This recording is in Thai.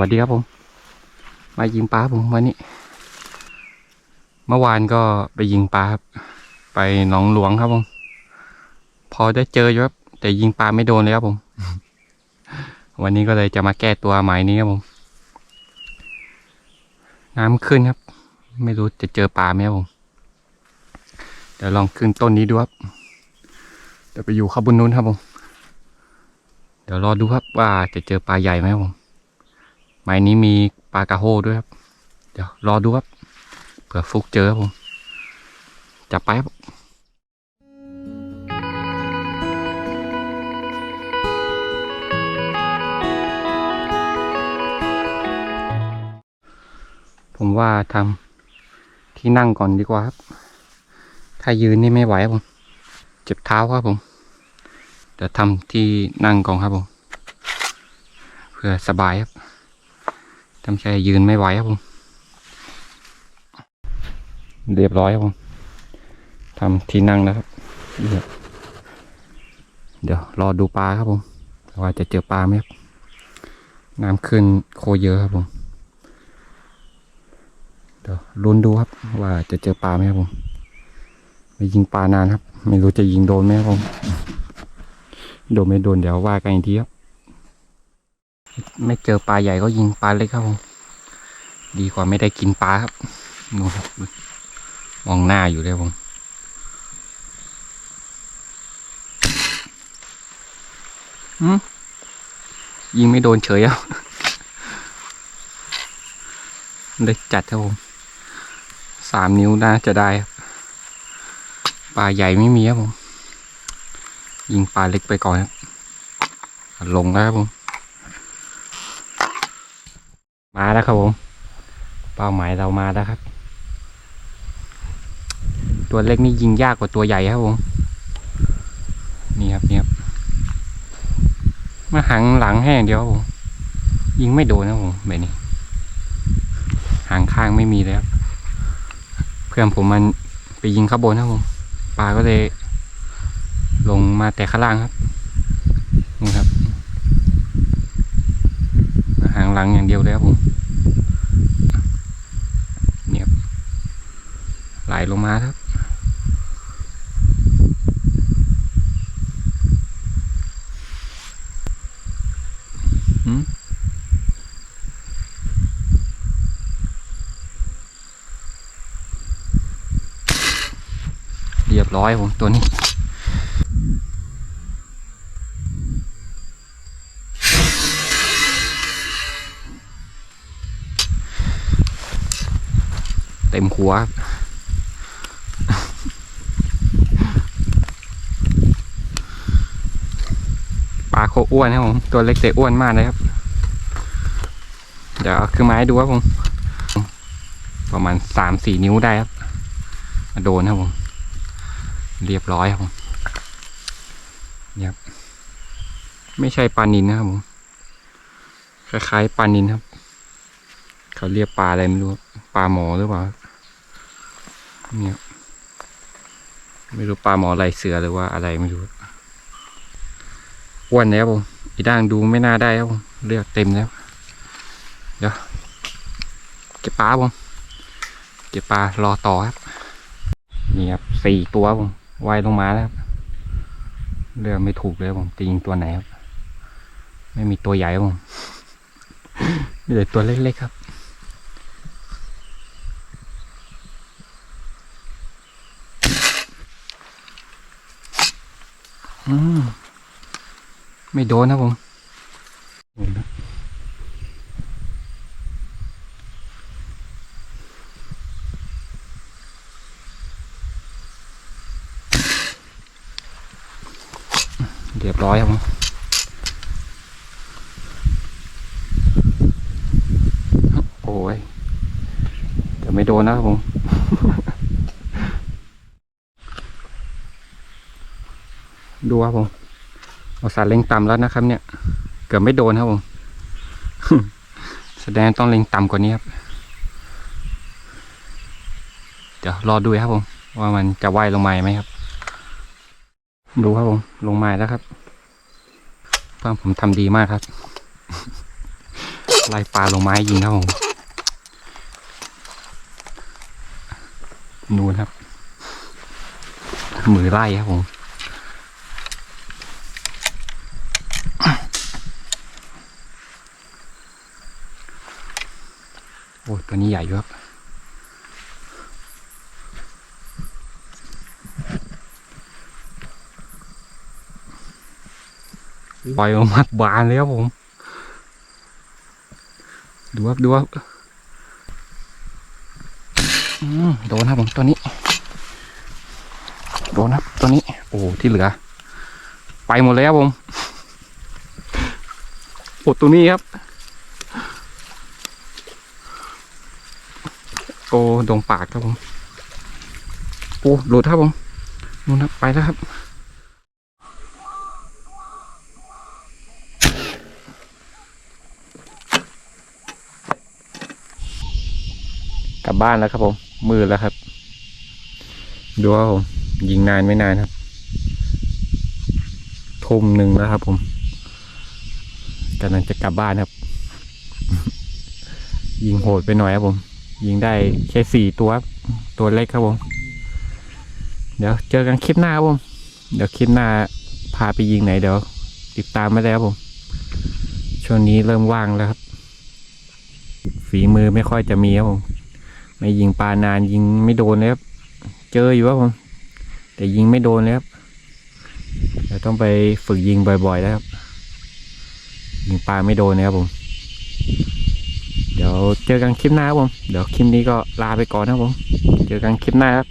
วัสดีครับผม มายิงปลาผมวันนี้ เมื่อวานก็ไปยิงปลาครับ ไปหนองหลวงครับผม พอได้เจออยู่ครับ แต่ยิงปลาไม่โดนเลยครับผม วันนี้ก็เลยจะมาแก้ตัวหมายนี้ครับผม น้ำขึ้นครับ ไม่รู้จะเจอปลาไหมครับผม เดี๋ยวลองขึ้นต้นนี้ดูครับเดี๋ยวไปอยู่ข้างบนนู้นครับผม เดี๋ยวรอดูครับว่าจะเจอปลาใหญ่ไหมครับผม หมายนี้มีปลากระโฮด้วยครับ เดี๋ยวรอดูครับเผื่อฟุกเจอครับผมจับไปครับผมว่าทำที่นั่งก่อนดีกว่าครับ ถ้ายืนนี่ไม่ไหวครับผม เจ็บเท้าครับผมเดี๋ยวทำที่นั่งก่อนครับผม เพื่อสบายครับ ทำใจยืนไม่ไหวครับผม เรียบร้อยครับผมทำที่นั่งแล้วครับเดี๋ยวเดี๋ยวรอดูปลาครับผมว่าจะเจอปลาไหมครับ น้ำขึ้นโคเยอะครับผม เดี๋ยวลุ้นดูครับ ว่าจะเจอปลาไหมครับผมไม่ยิงปลานานครับ ไม่รู้จะยิงโดนไหมครับผม โดนไม่โดนเดี๋ยวว่ากันอีกทีครับ ไม่เจอปลาใหญ่ก็ยิงปลาเล็กครับผมดีกว่าไม่ได้กินปลาครับนู่นครับมองหน้าอยู่เลยผมยิงไม่โดนเฉยครับเล็กจัดครับผมสามนิ้วน่าจะได้ครับปลาใหญ่ไม่มีครับผม ยิงปลาเล็กไปก่อนครับลงแล้วครับผม มาแล้วครับผม เป้าหมายเรามาแล้วครับ ตัวเล็กนี่ยิงยากกว่าตัวใหญ่ครับผม นี่ครับนี่ครับ มาหังหลังแห้งเดียวครับผม ยิงไม่โดนนะครับผมแบบนี้ หางข้างไม่มีเลยครับเพื่อนผมมันไปยิงข้างบนครับผม ปลาก็เลย ลงมาแต่ข้างล่างครับ นี่ครับหางหลังอย่างเดียวเลยครับผม เนี่ยครับ ไหลลงมาครับ เรียบร้อยผมตัวนี้เต็มหัวครับปลาโค อ้วนครับผม ตัวเล็กแต่อ้วนมากเลยครับ เดี๋ยวเอาคือไม้ดูครับผม ประมาณสามสี่นิ้วได้ครับ โดนครับผม เรียบร้อยครับผมเนี่ยครับไม่ใช่ปลานินนะครับผม คล้ายๆปลานินครับ เขาเรียกปลาอะไรไม่รู้ ปลาหมอหรือเปล่า เนี่ย ไม่รู้ปลาหมอลายเสือหรือว่าอะไรไม่รู้ อ้วนแล้วผมอีด่างดูไม่น่าได้ครับผมเลือกเต็มแล้ว เดี๋ยว เก็บปลาผมเก็บปลารอต่อครับนี่ครับสี่ตัวผมว่ายลงมาแล้วครับเลือกไม่ถูกเลยผมจะยิงตัวไหนครับ ไม่มีตัวใหญ่ผมมีแต่ตัวเล็กๆครับอืม ไม่โดนนะผมเรียบร้อยครับผมโอ้ยแต่ไม่โดนนะครับผมดูครับผม เอาสารเล็งต่ำแล้วนะครับ เนี่ย เกือบไม่โดนครับผมแสดงต้องเล็งต่ำกว่านี้ครับ เดี๋ยวรอดูครับผม ว่ามันจะว่ายลงมาไหมครับ ดูครับผม ลงมาแล้วครับเพื่อนผมทำดีมากครับไล่ปลาลงไม้ยิงครับผมนูนครับ มือไล่ครับผม โอ้ตัวนี้ใหญ่อยู่ครับ ปล่อยออกมาบานเลยครับผม ดูครับดูครับโดนครับผมตัวนี้ โดนครับตัวนี้ โอ้ที่เหลือ ไปหมดเลยครับผมโอ้ตัวนี้ครับ โอ้ดงปากครับผมโอ้หลุดครับผมนู่นครับไปแล้วครับ กลับบ้านแล้วครับผม มืดแล้วครับ ดูครับผม ยิงนานไม่นานครับทุ่มหนึ่งแล้วครับผมกำลังจะกลับบ้านครับ ยิงโหดไปหน่อยครับผม ยิงได้แค่สี่ตัวตัวเล็กครับผมเดี๋ยวเจอกันคลิปหน้าครับผมเดี๋ยวคลิปหน้าพาไปยิงไหนเดี๋ยว ติดตามมาได้ครับผม ช่วงนี้เริ่มว่างแล้วครับ ฝีมือไม่ค่อยจะมีครับผม ไม่ยิงปลานานยิงไม่โดนเลยครับ เจออยู่ครับผม แต่ยิงไม่โดนเลยครับเดี๋ยวต้องไปฝึกยิงบ่อยๆแล้วครับ ยิงปลาไม่โดนนะครับผม เจอกันคลิปหน้าครับผม เดี๋ยวคลิปนี้ก็ลาไปก่อนนะครับผม เจอกันคลิปหน้าครับ